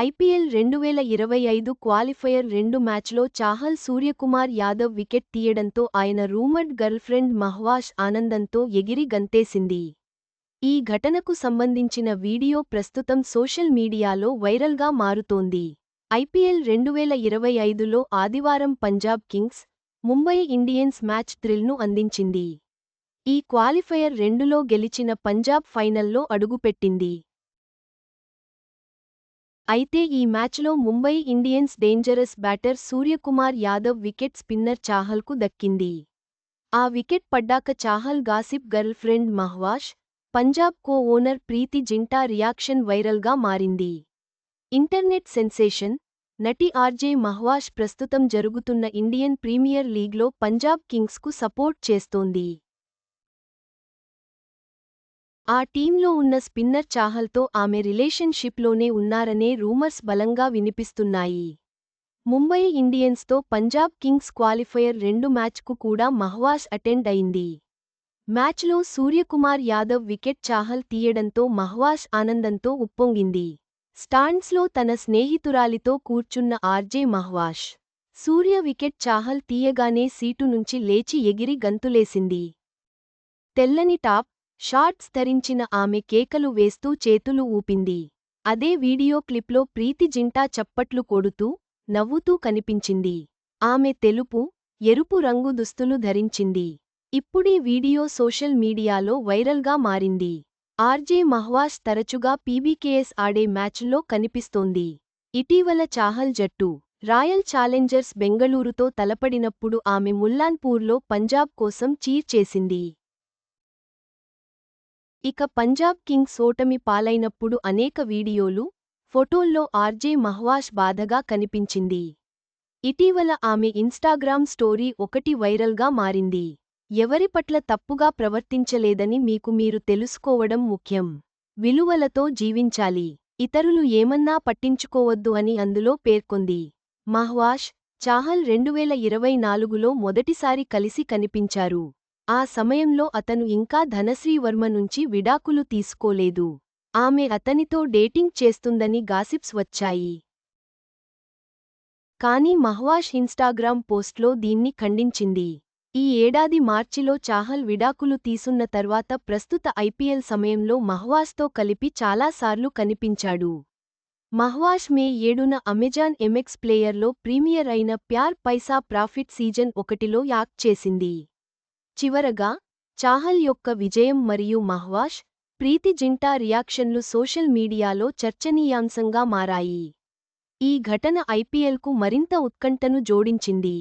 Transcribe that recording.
IPL రెండువేల ఇరవై ఐదు క్వాలిఫైయర్ రెండు మ్యాచ్లో చాహల్ సూర్యకుమార్ యాదవ్ వికెట్ తీయడంతో ఆయన రూమర్డ్ గర్ల్ఫ్రెండ్ మహ్వాష్ ఆనందంతో ఎగిరి గంతేసింది. ఈ ఘటనకు సంబంధించిన వీడియో ప్రస్తుతం సోషల్ మీడియాలో వైరల్గా మారుతోంది. ఐపీఎల్ రెండువేల ఇరవై ఐదులో ఆదివారం Punjab Kings Mumbai Indians match థ్రిల్ను అందించింది. ఈ క్వాలిఫైయర్ రెండులో గెలిచిన పంజాబ్ ఫైనల్లో అడుగుపెట్టింది. అయితే ఈ మ్యాచ్లో Mumbai Indians dangerous batter Suryakumar Yadav wicket spinner చాహల్కు దక్కింది. ఆ వికెట్ పడ్డాక Chahal gossip girlfriend Mahvash Punjab co owner Preity Zinta reaction వైరల్గా మారింది. ఇంటర్నెట్ సెన్సేషన్ నటి ఆర్జే మహ్వాష్ ప్రస్తుతం జరుగుతున్న ఇండియన్ ప్రీమియర్ లీగ్లో పంజాబ్ కింగ్స్కు సపోర్ట్ చేస్తోంది. ఆ టీంలో ఉన్న స్పిన్నర్ చాహల్తో ఆమె రిలేషన్షిప్లోనే ఉన్నారనే రూమర్స్ బలంగా వినిపిస్తున్నాయి. ముంబై ఇండియన్స్తో పంజాబ్ కింగ్స్ క్వాలిఫైయర్ రెండు మ్యాచ్కు కూడా మహ్వాస్ అటెండ్ అయింది. మ్యాచ్లో సూర్యకుమార్ యాదవ్ వికెట్ చాహల్ తీయడంతో మహ్వాస్ ఆనందంతో ఉప్పొంగింది. స్టాండ్స్లో తన స్నేహితురాలితో కూర్చున్న ఆర్జే మహ్వాష్ సూర్య వికెట్ చాహల్ తీయగానే సీటు నుంచి లేచి ఎగిరి గంతులేసింది. తెల్లని టాప్ షార్ట్స్ ధరించిన ఆమె కేకలు వేస్తూ చేతులు ఊపింది. అదే వీడియో క్లిప్లో ప్రీతి జింటా చప్పట్లు కొడుతూ నవ్వుతూ కనిపించింది. ఆమె తెలుపు ఎరుపు రంగు దుస్తులు ధరించింది. ఇప్పుడీ వీడియో సోషల్ మీడియాలో వైరల్గా మారింది. ఆర్జే మహ్వాష్ తరచుగా పీబీకేఎస్ ఆడే మ్యాచ్ల్లో కనిపిస్తోంది. ఇటీవల చాహల్ జట్టు రాయల్ ఛాలెంజర్స్ బెంగళూరుతో తలపడినప్పుడు ఆమె ముల్లాన్పూర్లో పంజాబ్ కోసం చీర్ చేసింది. ఇక పంజాబ్ కింగ్స్ ఓటమి పాలైనప్పుడు అనేక వీడియోలు ఫోటోల్లో ఆర్జే మహ్వాష్ బాధగా కనిపించింది. ఇటీవల ఆమె ఇన్స్టాగ్రామ్ స్టోరీ ఒకటి వైరల్గా మారింది. ఎవరి పట్ల తప్పుగా ప్రవర్తించలేదని మీకు మీరు తెలుసుకోవడం ముఖ్యం. విలువలతో జీవించాలి. ఇతరులు ఏమన్నా పట్టించుకోవద్దు అని అందులో పేర్కొంది. మహ్వాష్ చాహల్ రెండువేల ఇరవై నాలుగులో మొదటిసారి కలిసి కనిపించారు. ఆ సమయంలో అతను ఇంకా ధనశ్రీవర్మ నుంచి విడాకులు తీసుకోలేదు. ఆమె అతనితో డేటింగ్ చేస్తుందని గాసిప్స్ వచ్చాయి. కానీ మహ్వాష్ ఇన్స్టాగ్రామ్ పోస్ట్లో దీన్ని ఖండించింది. ఈ ఏడాది మార్చిలో చాహల్ విడాకులు తీసున్న తర్వాత ప్రస్తుత ఐపీఎల్ సమయంలో మహ్వాష్తో కలిపి చాలాసార్లు కనిపించాడు. మహ్వాష్ మే ఏడున అమెజాన్ ఎమెక్స్ ప్లేయర్లో ప్రీమియర్ అయిన ప్యార్ పైసా ప్రాఫిట్ సీజన్ ఒకటిలో యాక్ట్ చేసింది. చివరగా చాహల్ యొక్క విజయం మరియు మహ్వాష్ ప్రీతి జింటా రియాక్షన్లు సోషల్ మీడియాలో చర్చనీయాంశంగా మారాయి. ఈ ఘటన ఐపీఎల్కు మరింత ఉత్కంఠను జోడించింది.